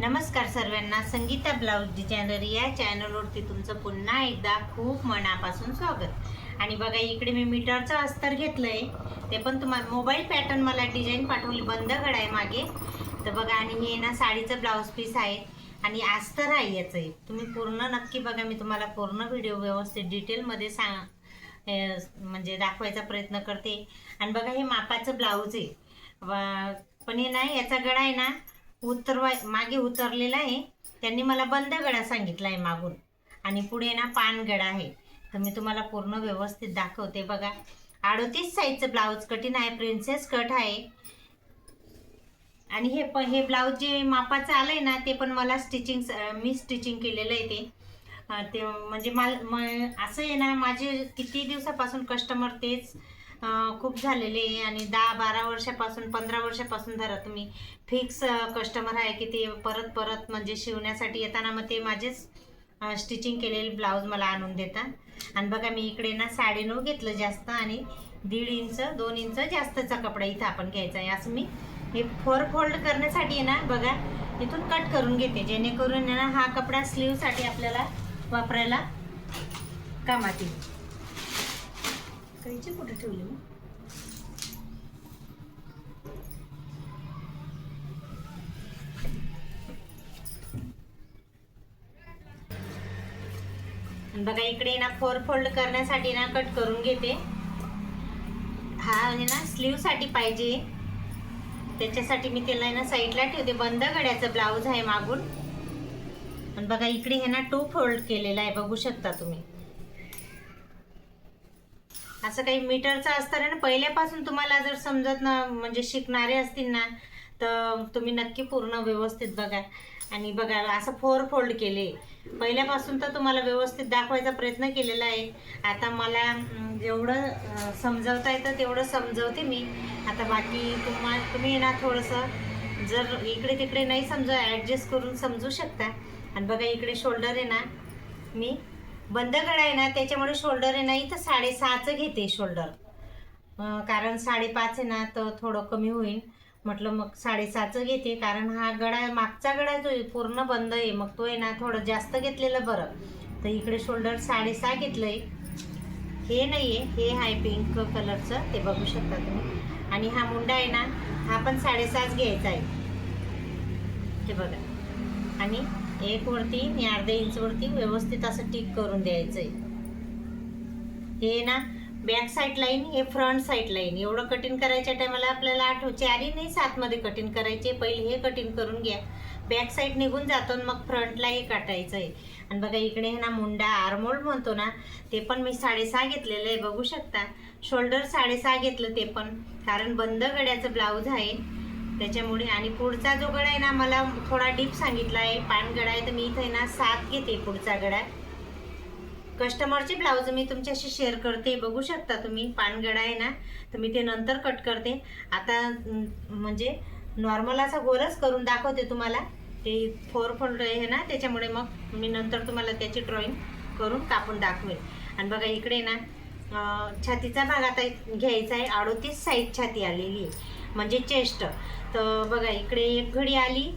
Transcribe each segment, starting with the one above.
नमस्कार सर्वांना Sangeeta blouse designer या चॅनलवरती तुमचं पुन्हा एकदा खूप मनापासून स्वागत. आणि बघा इकडे मी मीटरचं अस्तर घेतलंय. ते पण तुम्हाला मोबाईल पॅटर्न मला डिझाईन पाठवली बंद गड आहे मागे. तर बघा आणि हे ना साडीचं ब्लाऊज पीस आहे आणि अस्तर आहे याचं. आहे तुम्ही पूर्ण नक्की बघा मी तुम्हाला पूर्ण व्हिडिओ व्यवस्थित डिटेलमध्ये सांग म्हणजे दाखवायचा प्रयत्न करते. आणि बघा हे मापाचं ब्लाऊज आहे. पण हे ना याचा गळा आहे ना उतरवाय मागे उतरलेला आहे. त्यांनी मला बंद गडा सांगितला आहे मागून. आणि पुढे ना पानगडा आहे. तर मी तुम्हाला पूर्ण व्यवस्थित दाखवते बघा. अडोतीस साईजचं ब्लाऊज कठीण आहे. प्रिन्सेस कट आहे. आणि हे प हे ब्लाऊज जे मापाचं आलंय ना ते पण मला स्टिचिंग मी स्टिचिंग केलेलं आहे ते. ते म्हणजे माल म असं आहे ना माझे किती दिवसापासून कस्टमर तेच खूप झालेले आहे आणि दहा बारा वर्षापासून पंधरा वर्षापासून धरा तुम्ही. फिक्स कस्टमर आहे की ते परत परत म्हणजे शिवण्यासाठी येताना मग ते माझेच स्टिचिंग केलेले ब्लाऊज मला आणून देतात. आणि बघा मी इकडे ना साडेनऊ घेतलं जास्त आणि दीड इंच दोन इंच जास्तचा कपडा इथं आपण घ्यायचा आहे. असं मी हे फोर फोल्ड करण्यासाठी आहे ना बघा इथून कट करून घेते. जेणेकरून ना हा कपडा स्लीवसाठी आपल्याला वापरायला कामात येईल. कैची कुठे ठेवली मग? बघा इकडे ना फोर फोल्ड करण्यासाठी ना कट करून घेते. हा म्हणजे ना स्लीवसाठी पाहिजे. त्याच्यासाठी मी त्याला आहे ना साईडला ठेवते. बंद गड्याचं ब्लाऊज आहे मागून. आणि बघा इकडे हे ना टू फोल्ड केलेला आहे. बघू शकता तुम्ही. असं काही मीटरचं असतं ना पहिल्यापासून तुम्हाला जर समजत ना म्हणजे शिकणारे असतील ना तर तुम्ही नक्की पूर्ण व्यवस्थित बघा. आणि बघा असं फोर फोल्ड केले. पहिल्यापासून तर तुम्हाला व्यवस्थित दाखवायचा प्रयत्न केलेला आहे. आता मला जेवढं समजवता येतं तेवढं समजवते मी. आता बाकी तुम्हा तुम्ही ना थोडंसं जर इकडे तिकडे नाही समजा ॲडजस्ट करून समजू शकता. आणि बघा इकडे शोल्डर आहे ना मी बंद गळा आहे ना त्याच्यामुळे शोल्डर आहे ना इथं साडेसहाचं घेते शोल्डर कारण साडेपाच आहे ना तर थोडं कमी होईल म्हटलं मग साडेसहाचं घेते कारण हा गळा मागचा गळा जो आहे पूर्ण बंद आहे. मग तो आहे ना थोडं जास्त घेतलेलं बरं. तर इकडे शोल्डर साडेसहा घेतलं आहे हे नाही आहे हे आहे पिंक कलरचं ते बघू शकता तुम्ही. आणि हा मुंडा आहे ना हा पण साडेसहाच घ्यायचा आहे. हे बघा. आणि एक वरती आणि अर्ध्या इंच वरती व्यवस्थित असं टिक करून द्यायचं आहे हे ना बॅक साईड लाईन हे फ्रंट साईड लाईन एवढं कटिंग करायच्या टायमाला आपल्याला आठव चारी नाही सातमध्ये कटिंग करायचे. पहिले हे कटिंग करून घ्या. बॅक साईड निघून जातो आणि मग फ्रंटला हे काटायचं आहे आणि बघा इकडे हे ना मुंडा आरमोल म्हणतो ना ते पण मी साडेसहा घेतलेलं आहे बघू शकता. शोल्डर साडेसहा घेतलं ते पण. कारण बंद गड्याचं ब्लाऊज आहे. त्याच्यामुळे आणि पुढचा जो गळा आहे ना मला थोडा डीप सांगितला आहे. पान गळा आहे तर मी इथे ना सात घेते पुढचा गळा कस्टमरचे ब्लाऊज मी तुमच्याशी शेअर करते. बघू शकता तुम्ही पानगडा आहे ना तर मी ते नंतर कट करते. आता म्हणजे नॉर्मल असा गोलच करून दाखवते तुम्हाला. ते फोर फोल्ड आहे ना त्याच्यामुळे मग मी नंतर तुम्हाला त्याची ड्रॉइंग करून कापून दाखवेल. आणि बघा इकडे ना छातीचा भाग आता घ्यायचा आहे. अडोतीस साईज छाती आलेली आहे. म्हणजे चेस्ट तर बघा इकडे एक घडी आली.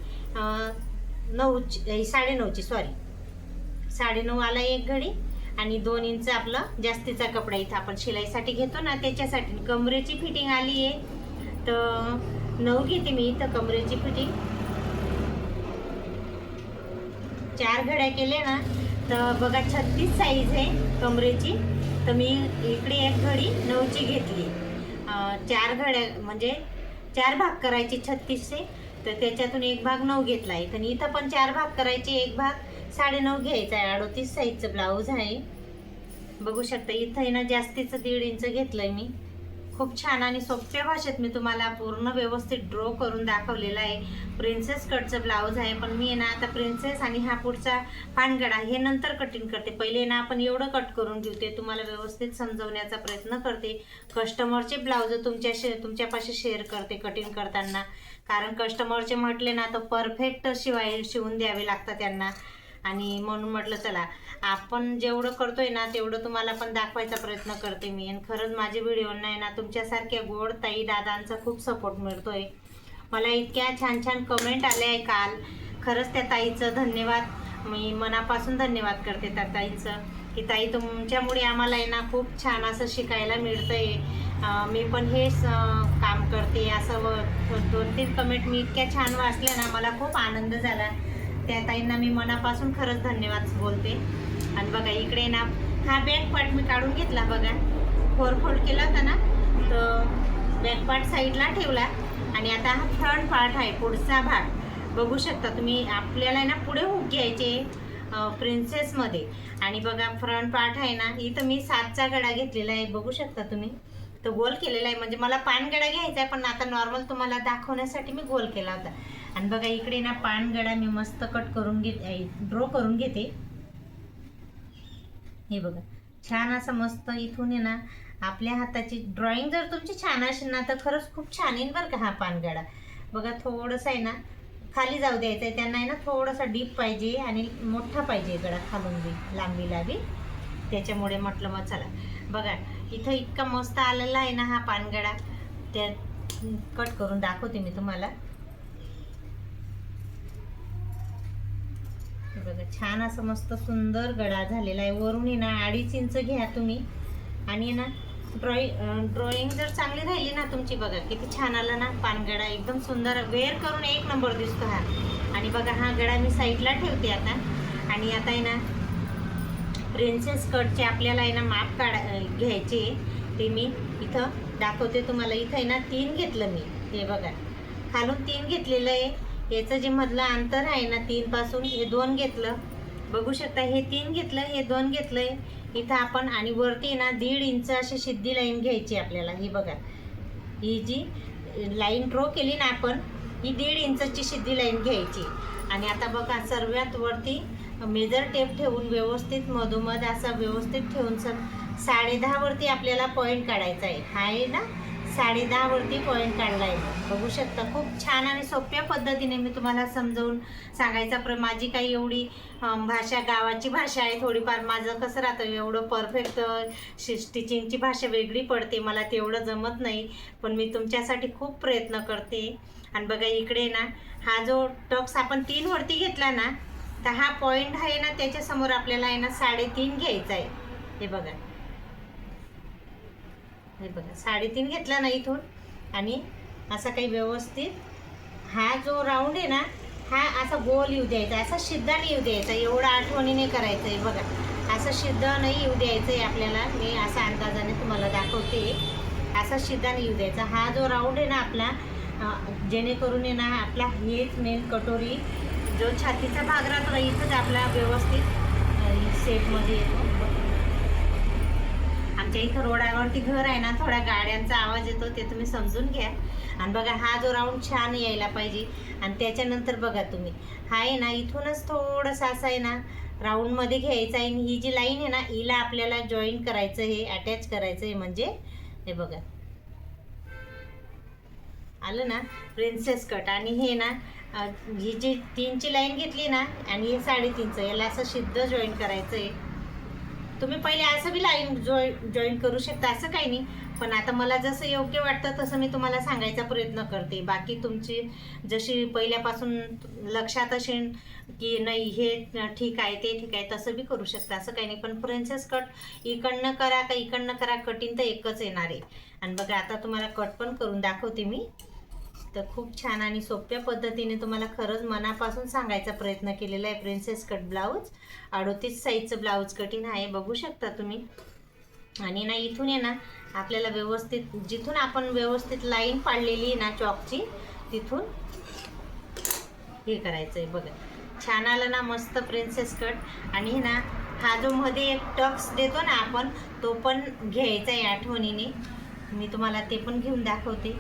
नऊची साडेनऊची सॉरी साडेनऊ आला एक घडी आणि दोन इंच आपलं जास्तीचा कपडा इथं आपण शिलाईसाठी घेतो ना त्याच्यासाठी. कमरेची फिटिंग आली आहे. तर नऊ घेते मी इथं कमरेची फिटिंग. चार घड्या केले ना तर बघा छत्तीस साईज आहे कमरेची. तर मी इकडे एक घडी नऊची घेतली. चार घड्या म्हणजे चार भाग करायचे छत्तीसचे. तर त्याच्यातून एक भाग नऊ घेतला आहे. तर इथं पण चार भाग करायचे. एक भाग साडेनऊ घ्यायचा आहे. अडोतीस साईजचं ब्लाऊज आहे. बघू शकता इथं आहे ना जास्तीचं दीड इंच घेतलंय मी. खूप छान आणि सोप्या भाषेत मी तुम्हाला पूर्ण व्यवस्थित ड्रॉ करून दाखवलेला आहे. प्रिन्सेस कटचं ब्लाऊज आहे पण मी आहे ना आता प्रिन्सेस आणि हा पुढचा पानगडा हे नंतर कटिंग करते. पहिले ना आपण एवढं कट करून घेऊ ते तुम्हाला व्यवस्थित समजवण्याचा प्रयत्न करते. कस्टमरचे ब्लाऊज तुमच्या शे तुमच्यापाशी शेअर करते कटिंग करताना. कारण कस्टमरचे म्हटले ना तर परफेक्ट शिवाय शिवून द्यावे लागतात त्यांना. आणि म्हणून म्हटलं चला आपण जेवढं करतोय ना तेवढं तुम्हाला पण दाखवायचा प्रयत्न करते मी. आणि खरंच माझे व्हिडिओंना आहे ना तुमच्यासारख्या गोड ताई दादांचा खूप सपोर्ट मिळतोय. मला इतक्या छान छान कमेंट आल्या आहे काल. खरंच त्या ताईचं धन्यवाद. मी मनापासून धन्यवाद करते त्या ताईचं की ताई तुमच्यामुळे आम्हाला आहे ना खूप छान असं शिकायला मिळतंय. आहे मी पण हेच काम करते. असं व दोन तीन कमेंट मी इतक्या छान वाचल्या ना मला खूप आनंद झाला. त्या ताईंना मी मनापासून खरंच धन्यवाद बोलते. आणि बघा इकडे ना हा बॅक पार्ट मी काढून घेतला बघा. फोर केला होता ना तर बॅक पार्ट साईडला ठेवला. आणि आता हा फ्रंट पार्ट आहे पुढचा भाग. बघू शकता तुम्ही आपल्याला आहे ना पुढे हुक घ्यायचे प्रिन्सेसमध्ये आणि बघा फ्रंट पार्ट आहे ना इथं मी सातचा गडा घेतलेला आहे बघू शकता तुम्ही. तो गोल केलेला आहे. म्हणजे मला पानगडा घ्यायचा आहे पण आता नॉर्मल तुम्हाला दाखवण्यासाठी मी गोल केला होता. आणि बघा इकडे ना पानगडा मी मस्त कट करून घेते ड्रॉ करून घेते. हे बघा छान असं मस्त इथून आहे ना आपल्या हाताची ड्रॉइंग जर तुमची छान असेल ना तर खरंच खूप छान येईल बरं का हा पानगडा बघा थोडंसं आहे ना खाली जाऊ द्यायचं आहे त्यांना आहे ना थोडासा डीप पाहिजे आणि मोठा पाहिजे गडा खालून बी लांबी लांबी त्याच्यामुळे म्हटलं मग चला. बघा इथं इतका मस्त आलेला आहे ना हा पानगडा त्या कट करून दाखवते मी तुम्हाला. बघा छान असं मस्त सुंदर गडा झालेला आहे. वरून आहे ना अडीच इंच घ्या तुम्ही. आणि ना ड्रॉइंग ड्रॉइंग जर चांगली राहिली ना तुमची बघा किती छान आलं ना पानगडा एकदम सुंदर वेअर करून एक नंबर दिसतो हा. आणि बघा हा गडा मी साईडला ठेवते आता. आणि आता आहे ना प्रिन्सेस कटचे आपल्याला आहे ना माप काढा घ्यायचे. ते मी इथं दाखवते तुम्हाला. इथं आहे ना तीन घेतलं मी. हे बघा खालून तीन घेतलेलं आहे. याचं जे मधलं अंतर आहे ना तीन पासून हे दोन घेतलं. बघू शकता हे तीन घेतलं हे दोन घेतलंय. इथं आपण आणि वरती ना दीड इंच अशी सिद्धी लाईन घ्यायची आपल्याला. ही बघा. ही जी लाईन ड्रॉ केली ना आपण ही दीड इंचची सिद्धी लाईन घ्यायची. आणि आता बघा सर्वात वरती मेजर टेप ठेवून व्यवस्थित मधोमध असा व्यवस्थित ठेवून सर साडे दहावरती आपल्याला पॉईंट काढायचा आहे. हा आहे ना? साडे वरती पॉईंट काढला आहे बघू शकता खूप छान आणि सोप्या पद्धतीने मी तुम्हाला समजावून सांगायचा प्र माझी काही एवढी भाषा गावाची भाषा आहे थोडीफार. माझं कसं राहतं एवढं परफेक्ट स्टिचिंगची भाषा वेगळी पडते. मला तेवढं जमत नाही पण मी तुमच्यासाठी खूप प्रयत्न करते. आणि बघा इकडे ना हा जो टक्स आपण तीन वरती घेतला ना तर हा पॉईंट आहे ना त्याच्यासमोर आपल्याला आहे ना साडेतीन घ्यायचा आहे. हे बघा. हे बघा साडेतीन घेतला ना इथून. आणि असा काही व्यवस्थित हा जो राऊंड आहे ना हा असा गोल येऊ द्यायचा असा सिद्धा नाही येऊ द्यायचा एवढा आठवणीने करायचं आहे बघा. असं सिद्ध नाही येऊ द्यायचं आहे आपल्याला मी असा अंदाजाने तुम्हाला दाखवते. असा सिद्धा नाही येऊ द्यायचा. हा जो राऊंड आहे ना आपला जेणेकरून आहे ना आपला हेच मेन कटोरी जो छातीचा भाग राहतो इथंच आपला व्यवस्थित सेटमध्ये येतो. आमच्या इथं रोडावरती घर आहे ना थोड्या गाड्यांचा आवाज येतो ते तुम्ही समजून घ्या. आणि बघा हा जो राऊंड छान यायला पाहिजे. आणि त्याच्यानंतर बघा तुम्ही. हा आहे ना इथूनच थोडंसं असं आहे ना राऊंडमध्ये घ्यायचं आहे. आणि ही जी लाईन आहे ना हिला आपल्याला जॉईन करायचं हे अटॅच करायचं आहे. म्हणजे हे बघा. आलं ना प्रिन्सेस कट आणि हे ना ही जी तीनची लाईन घेतली ना आणि हे साडेतीनचं याला असं सिद्ध जॉईन करायचं आहे तुम्ही पहिले असं बी लाईन जॉई जॉईन करू शकता असं काही नाही. पण आता मला जसं योग्य वाटतं तसं मी तुम्हाला सांगायचा प्रयत्न करते. बाकी तुमची जशी पहिल्यापासून लक्षात असेल की नाही हे ठीक आहे ते ठीक आहे तसं बी करू शकता. असं काही नाही. पण प्रिन्सेस कट इकडनं करा का इकडनं करा कटिंग तर एकच येणार आहे. आणि बघा आता तुम्हाला कट पण करून दाखवते मी. तर खूप छान आणि सोप्या पद्धतीने तुम्हाला खरंच मनापासून सांगायचा प्रयत्न केलेला आहे प्रिन्सेस कट ब्लाऊज अडोतीस साईजचं ब्लाऊज कटिंग आहे बघू शकता तुम्ही. आणि ना इथून आहे ना आपल्याला व्यवस्थित जिथून आपण व्यवस्थित लाईन पाडलेली आहे ना चॉकची तिथून हे करायचं आहे बघा. छान आलं ना मस्त प्रिन्सेस कट आणि ना हा जो मध्ये एक टक्स देतो ना आपण तो पण घ्यायचा आहे आठवणीने. मी तुम्हाला ते पण घेऊन दाखवते.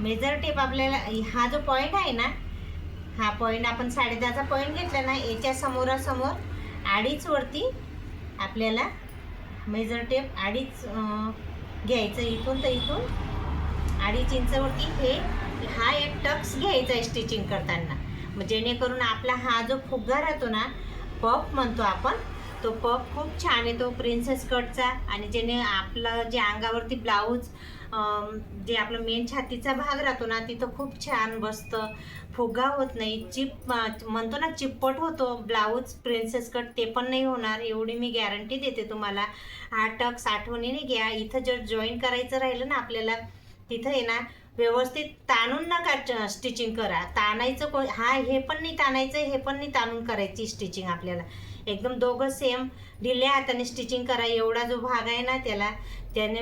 मेजर टेप आपल्याला हा जो पॉईंट आहे ना हा पॉईंट आपण साडेदहाचा पॉईंट घेतला ना याच्या समोरासमोर अडीच वरती आपल्याला मेजर टेप अडीच घ्यायचं इथून तर इथून. अडीच इंचवरती हे हा एक टक्स घ्यायचा आहे स्टिचिंग करताना. मग जेणेकरून आपला हा जो फुगा राहतो ना पफ म्हणतो आपण तो पप खूप छान आहे तो प्रिन्सेस कटचा आणि ज्याने आपलं जे अंगावरती ब्लाऊज जे आपलं मेन छातीचा भाग राहतो ना तिथं खूप छान बसतं फुगा होत नाही. चिप म्हणतो ना चिप्पट होतो ब्लाऊज प्रिन्सेस कट ते पण नाही होणार. एवढी मी गॅरंटी देते तुम्हाला. हा टक्स आठवणीने घ्या. इथं जर जॉईन करायचं राहिलं ना आपल्याला तिथं आहे ना व्यवस्थित ताणून नका स्टिचिंग करा. ताणायचं को हा हे पण नाही ताणायचं हे पण नाही ताणून करायची स्टिचिंग आपल्याला. एकदम दोघं सेम ढिल्या हाताने स्टिचिंग करा एवढा जो भाग आहे ना त्याला त्याने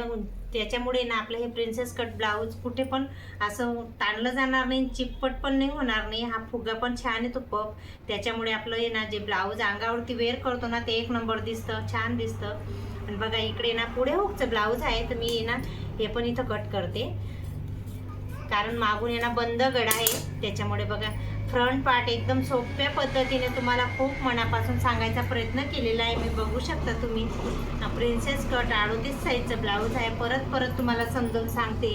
त्याच्यामुळे ना आपलं हे प्रिन्सेस कट ब्लाऊज कुठे पण असं ताणलं जाणार नाही चिपपट पण नाही होणार नाही. हा फुगा पण छान आहे तो पप त्याच्यामुळे आपलं हे ना जे ब्लाऊज अंगावरती वेअर करतो ना ते एक नंबर दिसतं छान दिसतं. आणि बघा इकडे ना पुढे हुकचं ब्लाऊज आहे तर मी ना हे पण इथं कट करते. कारण मागून येणं बंद गड आहे. त्याच्यामुळे बघा फ्रंट पार्ट एकदम सोप्या पद्धतीने तुम्हाला खूप मनापासून सांगायचा प्रयत्न केलेला आहे. मी बघू शकता तुम्ही. प्रिन्सेस कट अडोतीस साईजचं ब्लाऊज आहे. परत परत तुम्हाला समजावून सांगते.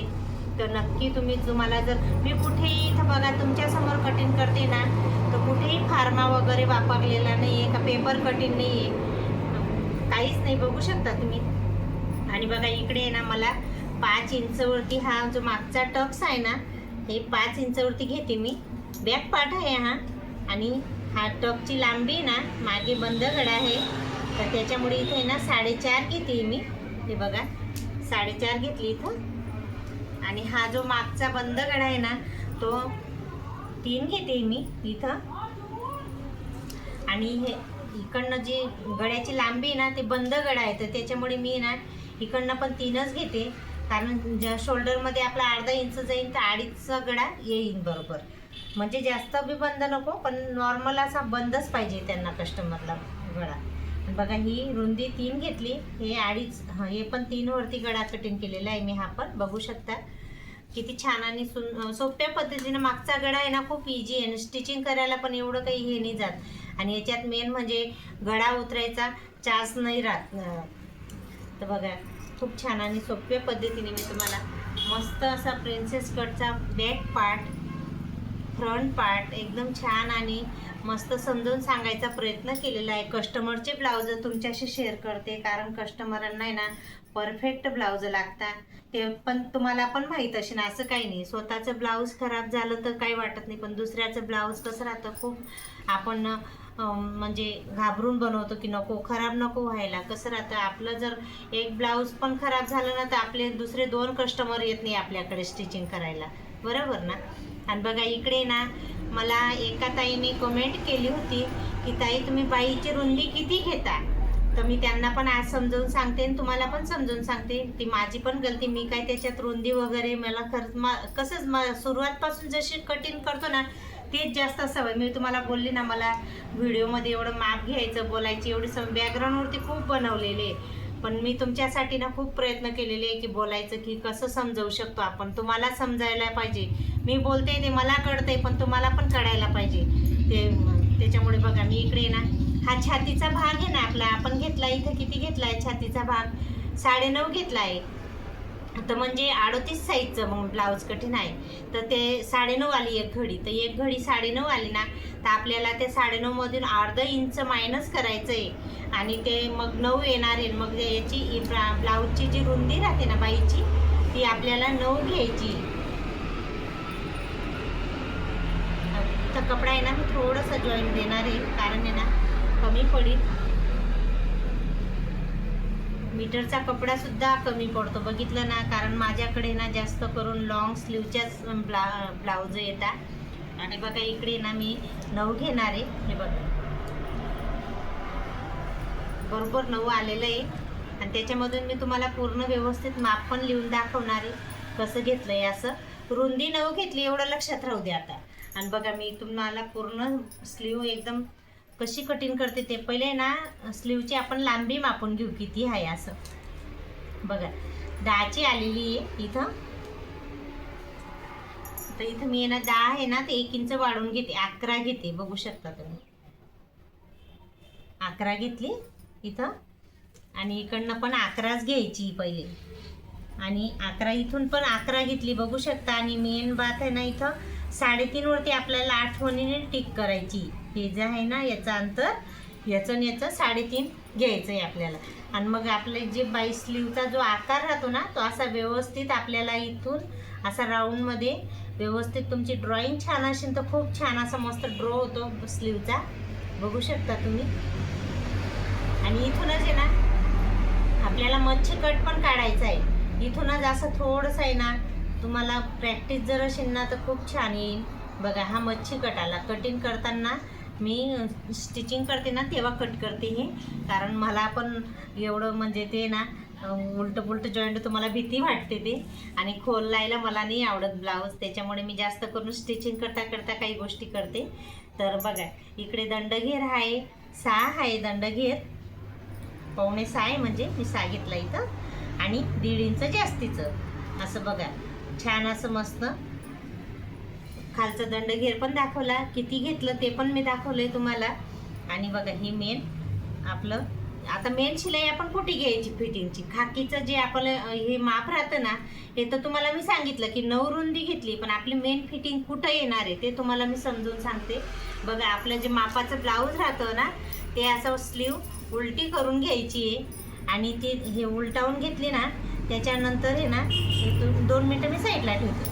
तर नक्की तुम्ही तुम्हाला जर मी कुठेही इथं बघा तुमच्यासमोर कटिंग करते ना तर कुठेही फार्मा वगैरे वापरलेला नाही आहे का पेपर कटिंग नाही आहे काहीच नाही बघू शकता तुम्ही. आणि बघा इकडे आहे ना मला पाच इंचवरती हा जो मागचा टक्स आहे ना हे पाच इंचवरती घेते मी. बॅक पार्ट आहे हा. आणि हा टॉपची लांबी ना मागे बंदगडा आहे. तर त्याच्यामुळे इथे आहे ना साडेचार घेते मी. हे बघा साडेचार घेतली इथं आणि हा जो मागचा बंद गडा आहे ना तो तीन घेते मी इथं. आणि हे इकडनं जी गड्याची लांबी आहे ना ते बंद गडा आहे. तर त्याच्यामुळे मी ना इकडनं पण तीनच घेते. कारण ज्या शोल्डरमध्ये आपला अर्धा इंच जाईल तर अडीचचा गडा येईल बरोबर. म्हणजे जास्त बी बंद नको पण नॉर्मल असा बंदच पाहिजे त्यांना कस्टमरला गळा. बघा ही रुंदी तीन घेतली हे अडीच हे पण तीनवरती गळा कटिंग केलेला आहे मी हा पण बघू शकता. किती छान आणि सुन सोप्या पद्धतीने मागचा गळा आहे ना खूप इझी आहे. स्टिचिंग करायला पण एवढं काही हे नाही जात. आणि याच्यात मेन म्हणजे गळा उतरायचा चान्स नाही राहत. तर बघा खूप छान आणि सोप्या पद्धतीने मी तुम्हाला मस्त असा प्रिन्सेस कटचा बॅक पार्ट फ्रंट पार्ट एकदम छान आणि मस्त समजून सांगायचा प्रयत्न केलेला आहे. कस्टमरचे ब्लाउज तुमच्याशी शेअर करते कारण कस्टमरांना आहे ना परफेक्ट ब्लाउज लागतात ते पण तुम्हाला पण माहीत असेल असं काही नाही. स्वतःचं ब्लाऊज खराब झालं तर काही वाटत नाही पण दुसऱ्याचं ब्लाऊज कसं राहतं खूप आपण म्हणजे घाबरून बनवतो की नको खराब नको व्हायला. कसं राहतं आपलं जर एक ब्लाऊज पण खराब झालं ना तर आपले दुसरे दोन कस्टमर येत नाही आपल्याकडे स्टिचिंग करायला. बरोबर ना? आणि बघा इकडे ना मला एका ताईने कमेंट केली होती की ताई तुम्ही बाईची रुंदी किती घेता? तर मी त्यांना पण आज समजावून सांगते आणि तुम्हाला पण समजून सांगते. ती माझी पण गलती मी काय त्याच्यात रुंदी वगैरे मला खरंच मा कसंच म सुरुवातपासून जशी कटिंग करतो ना तेच जास्त सवय. मी तुम्हाला बोलली ना मला व्हिडिओमध्ये एवढं माप घ्यायचं बोलायची एवढी सम बॅकग्राऊंडवरती खूप बनवलेले. आहे. पण मी तुमच्यासाठी ना खूप प्रयत्न केलेले आहे की बोलायचं की कसं समजावू शकतो आपण. तुम्हाला समजायला पाहिजे. मी बोलते ते मला कळतंय पण तुम्हाला पण कळायला पाहिजे. ते त्याच्यामुळे बघा मी इकडे ना हा छातीचा भाग आहे ना आपला आपण घेतला इथं किती घेतला आहे? छातीचा भाग साडेनऊ घेतला आहे. तर म्हणजे अडोतीस साईजचं मग ब्लाऊज कठीण आहे. तर ते साडेनऊ आली एक घडी. तर एक घडी साडेनऊ आली ना तर आपल्याला ते साडेनऊमधून अर्ध इंच मायनस करायचं आहे आणि ते मग नऊ येणार आहे. मग ते याची ब्लाऊजची जी रुंदी राहते ना बाईची ती आपल्याला नऊ घ्यायची. तर कपडा आहे ना मी थोडंसं जॉईन देणार आहे. कारण आहे ना कमी पडीत मीटरचा कपडा सुद्धा कमी पडतो. बघितलं ना कारण माझ्याकडे ना जास्त करून लॉंग स्लीवच्याच ब्ला ब्लाऊज येतात. आणि बघा इकडे ना मी नऊ घेणार आहे. हे बघा. बरोबर नऊ आलेलं आहे. आणि त्याच्यामधून मी तुम्हाला पूर्ण व्यवस्थित माप पण लिहून दाखवणार आहे. कसं घेतलं आहे असं. रुंदी नऊ घेतली एवढं लक्षात राहू दे आता. आणि बघा मी तुम्हाला पूर्ण स्लीव एकदम कशी कटिंग करते ते पहिले ना स्लीवची आपण लांबी मापून घेऊ किती आहे असं. बघा दहाची आलेली आहे इथं. तर इथं मी आहे ना दहा आहे ना ते एक इंच वाढवून घेते अकरा घेते बघू शकता तुम्ही. अकरा घेतली इथं आणि इकडनं पण अकराच घ्यायची पहिले. आणि अकरा इथून पण अकरा घेतली बघू शकता. आणि मेन बात आहे ना इथं साडेतीनवरती आपल्याला आठवणीने टिक करायची. हे जे आहे ना याचं अंतर याचं आणि याचं साडेतीन घ्यायचं आहे आपल्याला. आणि मग आपले जे बाई स्लीवचा जो आकार राहतो ना तो असा व्यवस्थित आपल्याला इथून असा राऊंडमध्ये व्यवस्थित तुमची ड्रॉइंग छान असेल तर खूप छान असा मस्त ड्रॉ होतो स्लीवचा बघू शकता तुम्ही. आणि इथूनच आहे ना आपल्याला मच्छी कट पण काढायचा आहे. इथूनच असं थोडंसं आहे ना तुम्हाला प्रॅक्टिस जर असेल ना तर खूप छान येईल. बघा हा मच्छी कट आला. कटिंग करताना मी स्टिचिंग करते ना तेव्हा कट करते हे. कारण मला पण एवढं म्हणजे ते ना उलटं पुलटं जॉईंट तुम्हाला भीती वाटते ते. आणि खोल लायला मला नाही आवडत ब्लाऊज त्याच्यामुळे मी जास्त करून स्टिचिंग करता करता काही गोष्टी करते. तर बघा इकडे दंडघेर आहे. सहा आहे दंडघेर. पावणे सहा आहे म्हणजे मी सांगितलं इथं. आणि दीड इंच जास्तीचं. असं बघा छान असं मस्त. खालचा दंडघेर पण दाखवला. किती घेतलं ते पण मी दाखवलंय तुम्हाला. आणि बघा ही मेन आपलं आता मेन शिलाई आपण कुठे घ्यायची फिटिंगची? खाकीचं जे आपलं हे माप राहतं ना हे तर तुम्हाला मी सांगितलं की नऊ रुंदी घेतली पण आपली मेन फिटिंग कुठं येणार आहे ते तुम्हाला मी समजून सांगते. बघा आपलं जे मापाचं ब्लाऊज राहतं ना ते असं स्लीव उलटी करून घ्यायची आहे. आणि ती हे उलटावून घेतली ना त्याच्यानंतर आहे ना दोन मिनटं मी साईडला ठेवते.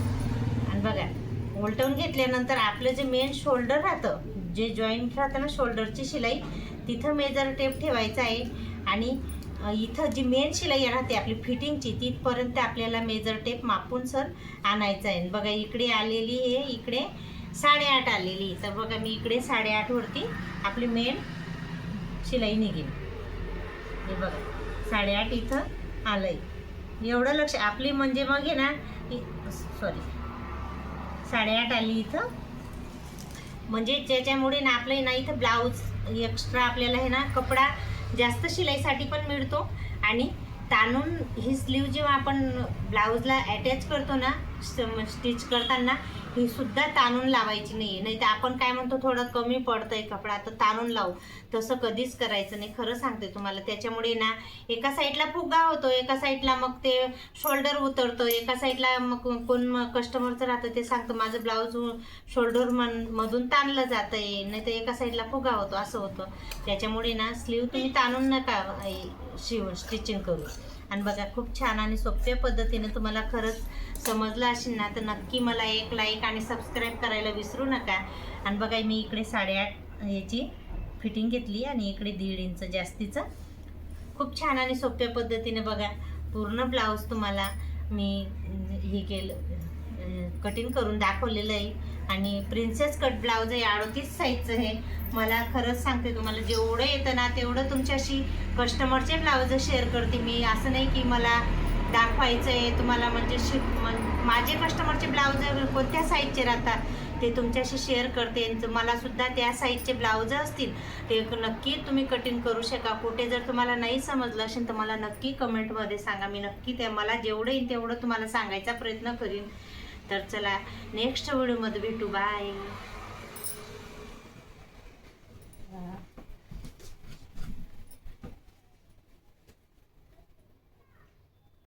आणि बघा उलटवून घेतल्यानंतर आपलं जे मेन शोल्डर राहतं जे जॉईंट राहतं ना शोल्डरची शिलाई तिथं मेजर टेप ठेवायचा आहे. आणि इथं जी मेन शिलाई राहते आपली फिटिंगची तिथपर्यंत आपल्याला मेजर टेप मापून सर आणायचं आहे. बघा इकडे आलेली आहे इकडे साडेआठ आलेली तर बघा मी इकडे साडेआठवरती आपली मेन शिलाई निघेल. हे बघा साडेआठ इथं आलं आहे एवढं लक्ष आपली म्हणजे मग आहे ना सॉरी साडेआठ आली इथं. म्हणजे ज्याच्यामुळे ना आपलं ना इथं ब्लाऊज एक्स्ट्रा आपल्याला हे ना कपडा जास्त शिलाईसाठी पण मिळतो. आणि ताणून ही स्लीव जेव्हा आपण ब्लाऊजला अटॅच करतो ना स्टिच करताना ही सुद्धा ताणून लावायची नाही नाही तर आपण काय म्हणतो थोडं कमी पडतंय कपडा तर ताणून लावू. तसं कधीच करायचं नाही. खरं सांगते तुम्हाला त्याच्यामुळे ना एका साईडला फुगा होतो एका साईडला मग ते शोल्डर उतरतो एका साईडला मग कोण कस्टमरचं राहतं ते सांगतं माझं ब्लाऊज शोल्डर मन मधून ताणलं जातं आहे नाही तर एका साईडला फुगा होतो असं होतं. त्याच्यामुळे ना स्लीव तुम्ही ताणून नका अ, शिव स्टिचिंग करू. आणि बघा खूप छान आणि सोप्या पद्धतीने तुम्हाला खरंच समजलं असेल ना तर नक्की मला एक लाईक आणि सबस्क्राईब करायला विसरू नका. आणि बघा मी इकडे साडेआठ याची फिटिंग घेतली आणि इकडे दीड इंच जास्तीचं. खूप छान आणि सोप्या पद्धतीने बघा पूर्ण ब्लाऊज तुम्हाला मी हे केलं कटिंग करून दाखवलेलं आहे. आणि प्रिन्सेस कट ब्लाऊज आहे अडतीस साईजचं आहे. मला खरंच सांगते तुम्हाला जेवढं येतं ना तेवढं तुमच्याशी कस्टमरचे ब्लाऊज शेअर करते मी. असं नाही की मला दाखवायचं आहे तुम्हाला म्हणजे शिक माझे कस्टमरचे ब्लाऊज कोणत्या साईजचे राहतात ते तुमच्याशी शेअर करते. आणि मला सुद्धा त्या साईजचे ब्लाऊज असतील. ते नक्की तुम्ही कटिंग करू शका. कुठे जर तुम्हाला नाही समजलं असेल तर मला नक्की कमेंटमध्ये सांगा. मी नक्की ते मला जेवढं येईल तेवढं तुम्हाला सांगायचा प्रयत्न करीन. तर चला नेक्स्ट व्हिडिओमध्ये भेटू. बाय